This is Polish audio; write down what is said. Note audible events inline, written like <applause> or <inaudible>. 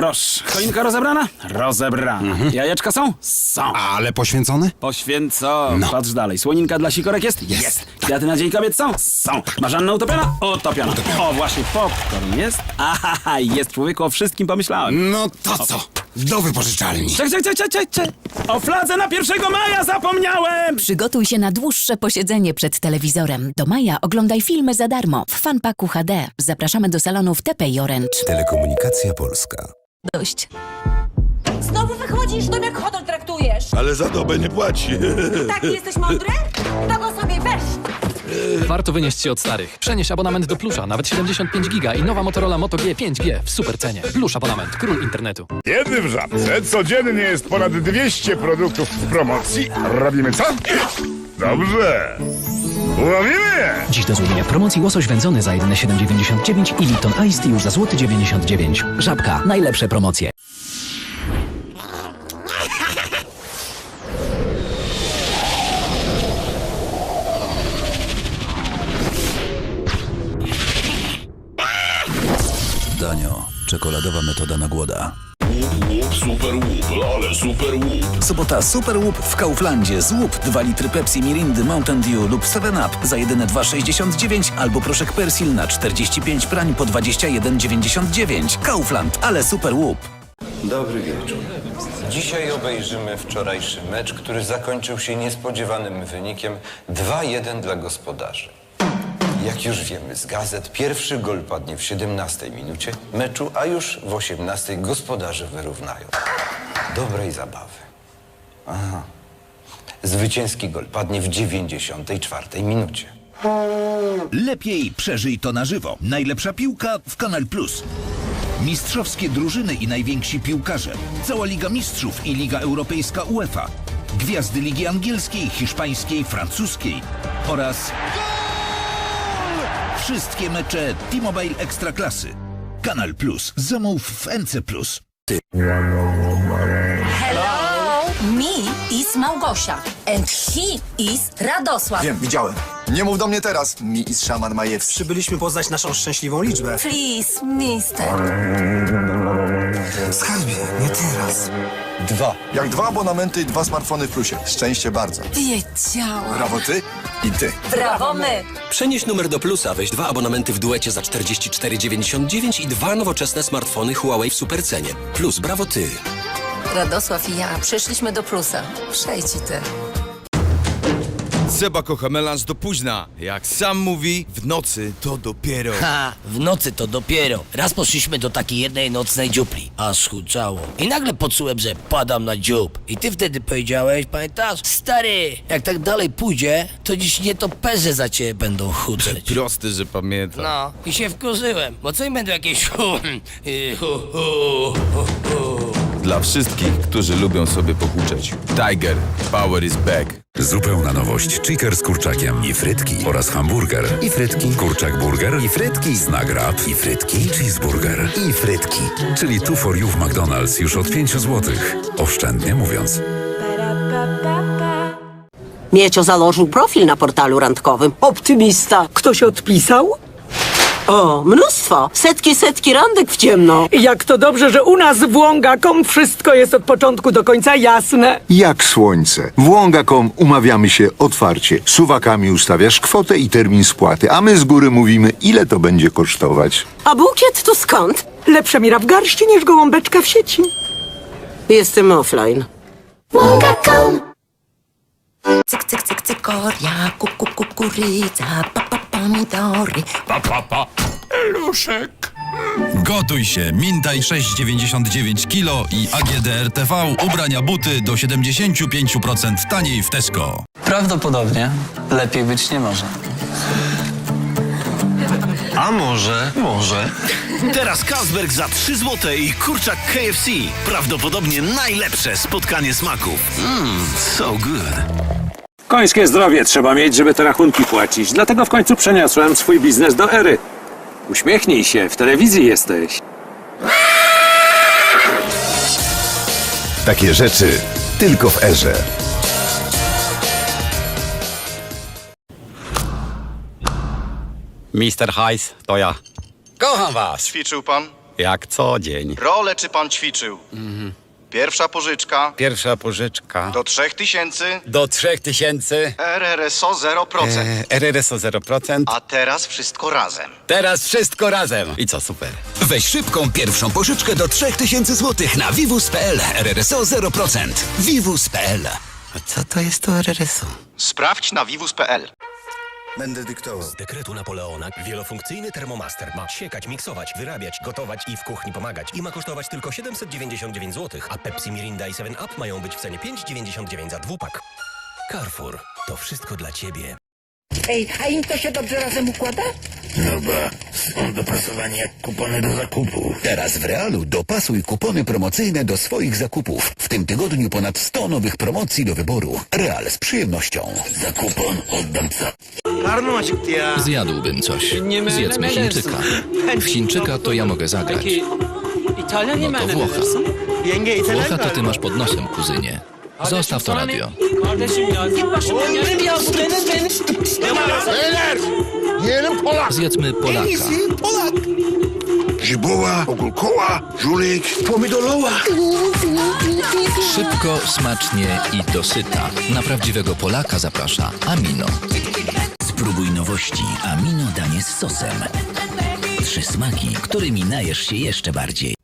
Proszę. Choinka rozebrana? Rozebrana. Jajeczka są? Są. Ale poświęcony? Poświęcone. Patrz dalej. Słoninka dla sikorek jest? Jest. Kwiaty na dzień kobiet są? Są. Marzanna utopiona? Utopiona. O, właśnie popcorn jest? Aha, jest człowieku, o wszystkim pomyślałem. No to co? Do wypożyczalni. Czek, czek, czek, czek, czek, czek. O fladze na 1 maja zapomniałem! Przygotuj się na dłuższe posiedzenie przed telewizorem. Do maja oglądaj filmy za darmo w Fanpaku HD. Zapraszamy do salonów TP i Orange. Telekomunikacja Polska. Dość. Znowu wychodzisz, dom jak hodol traktujesz. Ale za dobę nie płaci. Taki <laughs> jesteś mądry? To go sobie weź. Warto wynieść się od starych. Przenieś abonament do Plusza, nawet 75 giga i nowa Motorola Moto G 5G w super cenie. Plusz abonament, król internetu. Jedny w żabce. Codziennie jest ponad 200 produktów w promocji. Robimy co? Dobrze. Łowimy. Dziś do złowienia w promocji łosoś wędzony za jedyne 7,99 i Lipton Ice już za złoty 99. Żabka, najlepsze promocje. Danio, czekoladowa metoda na głoda. Super łup, ale super łup. Sobota Super Łup w Kauflandzie. Złup 2 litry Pepsi, Mirindy, Mountain Dew lub 7up za jedyne 2,69 albo proszek Persil na 45 prań po 21,99. Kaufland, ale Super Łup. Dobry wieczór. Dzisiaj obejrzymy wczorajszy mecz, który zakończył się niespodziewanym wynikiem 2-1 dla gospodarzy. Jak już wiemy z gazet, pierwszy gol padnie w 17 minucie meczu, a już w 18 gospodarze wyrównają. Dobrej zabawy. Aha. Zwycięski gol padnie w 94 minucie. Lepiej przeżyj to na żywo. Najlepsza piłka w Kanal Plus. Mistrzowskie drużyny i najwięksi piłkarze. Cała Liga Mistrzów i Liga Europejska UEFA. Gwiazdy Ligi Angielskiej, Hiszpańskiej, Francuskiej oraz wszystkie mecze T-Mobile Ekstraklasy. Kanal Plus. Zamów w NC Plus. Me is Małgosia. And he is Radosław. Wiem, widziałem. Nie mów do mnie teraz. Mi i szaman Majewski. Przybyliśmy poznać naszą szczęśliwą liczbę. Please, mister. Skarbie, nie teraz. Dwa. Jak dwa abonamenty i dwa smartfony w plusie. Szczęście bardzo. Wiedziałam. Brawo ty i ty. Brawo my. Przenieś numer do plusa, weź dwa abonamenty w duecie za 44,99 i dwa nowoczesne smartfony Huawei w supercenie. Plus, brawo ty! Radosław i ja przyszliśmy do plusa. Przejdź i ty. Seba kocha melanż do późna. Jak sam mówi, w nocy to dopiero. Ha, w nocy to dopiero. Raz poszliśmy do takiej jednej nocnej dziupli, aż huczało. I nagle poczułem, że padam na dziób. I ty wtedy powiedziałeś, pamiętasz? Stary, jak tak dalej pójdzie, to dziś nie to perze za ciebie będą huczeć. <laughs> Prosty, że pamiętam. No, i się wkurzyłem, bo co im będą jakieś hu, <laughs> y, hu, hu, hu, hu. Dla wszystkich, którzy lubią sobie pohuczeć. Tiger, power is back. Zupełna nowość. Chicker z kurczakiem i frytki oraz hamburger i frytki, kurczak burger i frytki, snack wrap i frytki, cheeseburger i frytki. Czyli two for you w McDonald's już od 5 zł. Oszczędnie mówiąc. Miecio założył profil na portalu randkowym. Optymista. Ktoś odpisał? O, mnóstwo. Setki, setki randek w ciemno. Jak to dobrze, że u nas w Łągakom wszystko jest od początku do końca jasne. Jak słońce. W Łągakom umawiamy się otwarcie. Suwakami ustawiasz kwotę i termin spłaty, a my z góry mówimy, ile to będzie kosztować. A bukiet to skąd? Lepsza mira w garści niż gołąbeczka w sieci. Jestem offline. Cyk, cyk, cyk, cykoria, kukurydza, pa, pa, pomidory. Pa, pa, pa. Luszek. Gotuj się. Mintaj 6,99 kg i AGDR TV ubrania buty do 75% taniej w Tesco. Prawdopodobnie lepiej być nie może. A może, może. Teraz Carlsberg za 3 zł i kurczak KFC. Prawdopodobnie najlepsze spotkanie smaków. Mmm, so good. Końskie zdrowie trzeba mieć, żeby te rachunki płacić. Dlatego w końcu przeniosłem swój biznes do ery. Uśmiechnij się, w telewizji jesteś. Takie rzeczy tylko w erze. Mister Heiss, to ja. Kocham was. Ćwiczył pan? jak co dzień. Rolę czy pan ćwiczył? Pierwsza pożyczka Pierwsza pożyczka. do 3000, Do 3000. RRSO 0%. E, RRSO 0%. A teraz wszystko razem. Teraz wszystko razem. I co, super. Weź szybką pierwszą pożyczkę do 3000 zł na vivus.pl. RRSO 0%. Vivus.pl. A co to jest to RRSO? Sprawdź na vivus.pl. Będę dyktował. Z dekretu Napoleona wielofunkcyjny termomaster ma siekać, miksować, wyrabiać, gotować i w kuchni pomagać i ma kosztować tylko 799 zł, a Pepsi, Mirinda i 7 Up mają być w cenie 5,99 za dwupak. Carrefour. To wszystko dla ciebie. Ej, a im to się dobrze razem układa? No ba, są dopasowani jak kupony do zakupu. Teraz w Realu dopasuj kupony promocyjne do swoich zakupów. W tym tygodniu ponad 100 nowych promocji do wyboru. Real z przyjemnością. Za kupon oddam ca... Zjadłbym coś. Zjedzmy Chińczyka. W Chińczyka to ja mogę zagrać. No to Włocha. Włocha to ty masz pod nosem, kuzynie. Zostaw to radio. Zjedzmy Polaka. Żyboła, ogórkoła, żulik. Szybko, smacznie i dosyta. Na prawdziwego Polaka zaprasza Amino. Spróbuj nowości Amino danie z sosem. Trzy smaki, którymi najesz się jeszcze bardziej.